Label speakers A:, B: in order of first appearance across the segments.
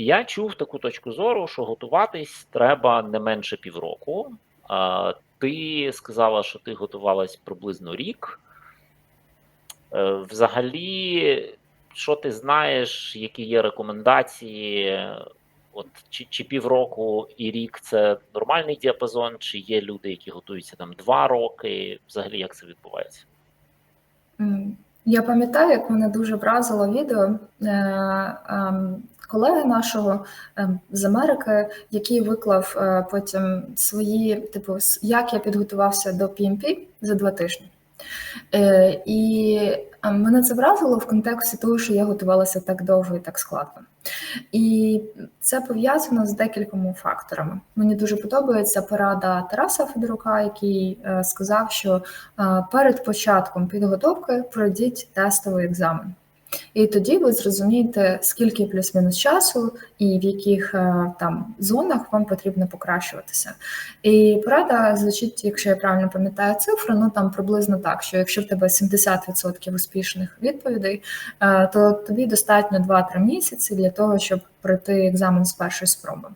A: Я чув таку точку зору, що готуватись треба не менше півроку. Ти сказала, що ти готувалась приблизно рік. Е, Взагалі, що ти знаєш, які є рекомендації? От чи, чи півроку і рік це нормальний діапазон, чи є люди, які готуються там два роки? Взагалі, як це відбувається?
B: Я пам'ятаю, як мене дуже вразило відео е, ем, колеги нашого ем, з Америки, який виклав е, потім свої, типу, як я підготувався до PMP за два тижні. Е, І мене це вразило в контексті того, що я готувалася так довго і так складно. І це пов'язано з декількома факторами. Мені дуже подобається порада Тараса Федорука, який е, сказав, що е, перед початком підготовки пройдіть тестовий екзамен. І тоді ви зрозумієте, скільки плюс-мінус часу і в яких е, там зонах вам потрібно покращуватися. І порада звучить, якщо я правильно пам'ятаю цифру, ну там приблизно так, що якщо в тебе 70% успішних відповідей, е, то тобі достатньо 2-3 місяці для того, щоб пройти екзамен з першої спроби.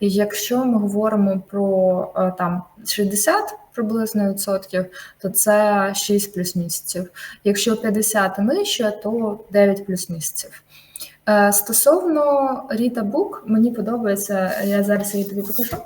B: І якщо ми говоримо про е, там 60 приблизно відсотків, то це 6 плюс місяців. Якщо 50 і нижче, то 9 плюс місяців. Е, Стосовно Ріта Бук, мені подобається, я зараз її тобі покажу.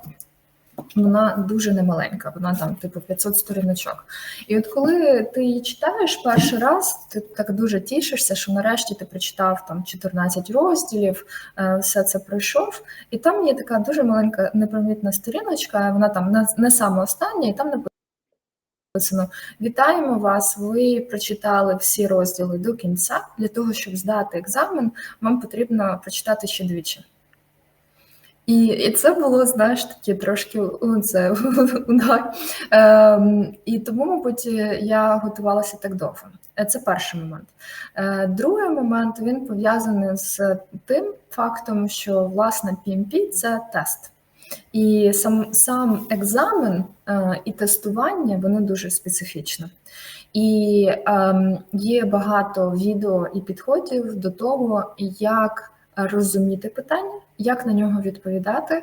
B: Вона дуже немаленька, вона там типу 500 сторіночок. І от коли ти її читаєш перший раз, ти так дуже тішишся, що нарешті ти прочитав там 14 розділів, е, все це пройшов. І там є така дуже маленька непомітна сторіночка, вона там не саме остання, і там написано: Вітаємо вас! Ви прочитали всі розділи до кінця. Для того, щоб здати екзамен, вам потрібно прочитати ще двічі. І, і це було, знаєш, такі трошки ну, це удар. Ем, і тому, мабуть, я готувалася так довго. Е, Це перший момент. Е, другий момент він пов'язаний з тим фактом, що власне PMP – це тест. І сам сам екзамен е, і тестування воно дуже специфічне. І е, є багато відео і підходів до того, як розуміти питання, як на нього відповідати,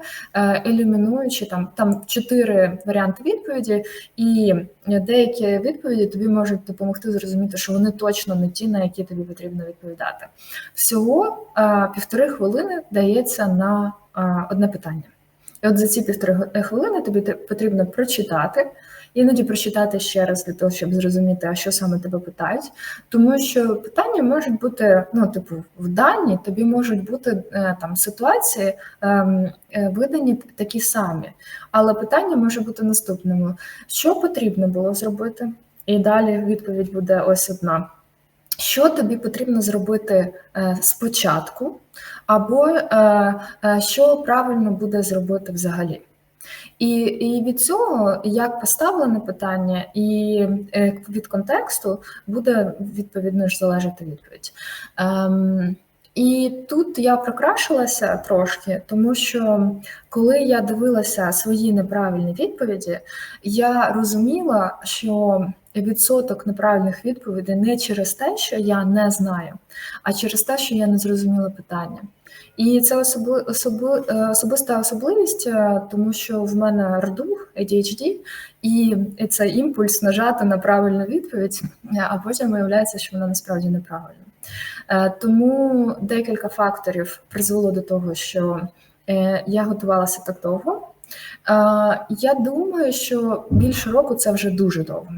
B: елімінуючи там там чотири варіанти відповіді, і деякі відповіді тобі можуть допомогти зрозуміти, що вони точно не ті, на які тобі потрібно відповідати. Всього е, півтори хвилини дається на е, одне питання. І от за ці півтори хвилини тобі потрібно прочитати, іноді прочитати ще раз для того, щоб зрозуміти, а що саме тебе питають. Тому що питання можуть бути, ну, типу, в дані тобі можуть бути е, там ситуації ем, е, видані такі самі, але питання може бути наступним: що потрібно було зробити? І далі відповідь буде ось одна. Що тобі потрібно зробити е, спочатку, або е, е, що правильно буде зробити взагалі? І, і від цього, як поставлене питання, і від контексту буде відповідно ж залежати відповідь. Ем, і тут я прокрашилася трошки, тому що коли я дивилася свої неправильні відповіді, я розуміла, що відсоток неправильних відповідей не через те, що я не знаю, а через те, що я не зрозуміла питання. І це особи, особи, е, особиста особливість, е, тому що в мене РДУ, ADHD, і це імпульс нажати на правильну відповідь, е, а потім виявляється, що вона насправді неправильна. Тому декілька факторів призвело до того, що я готувалася так довго. Е, Я думаю, що більше року це вже дуже довго.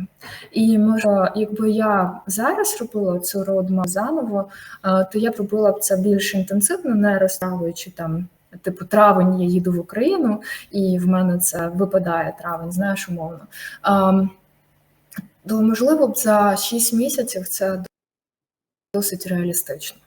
B: І може, якби я зараз робила цю родмап заново, е, то я б робила б це більш інтенсивно, не розтягуючи там. Типу, травень я їду в Україну, і в мене це випадає травень, знаєш, умовно. Ем, То можливо б за 6 місяців це досить реалістично.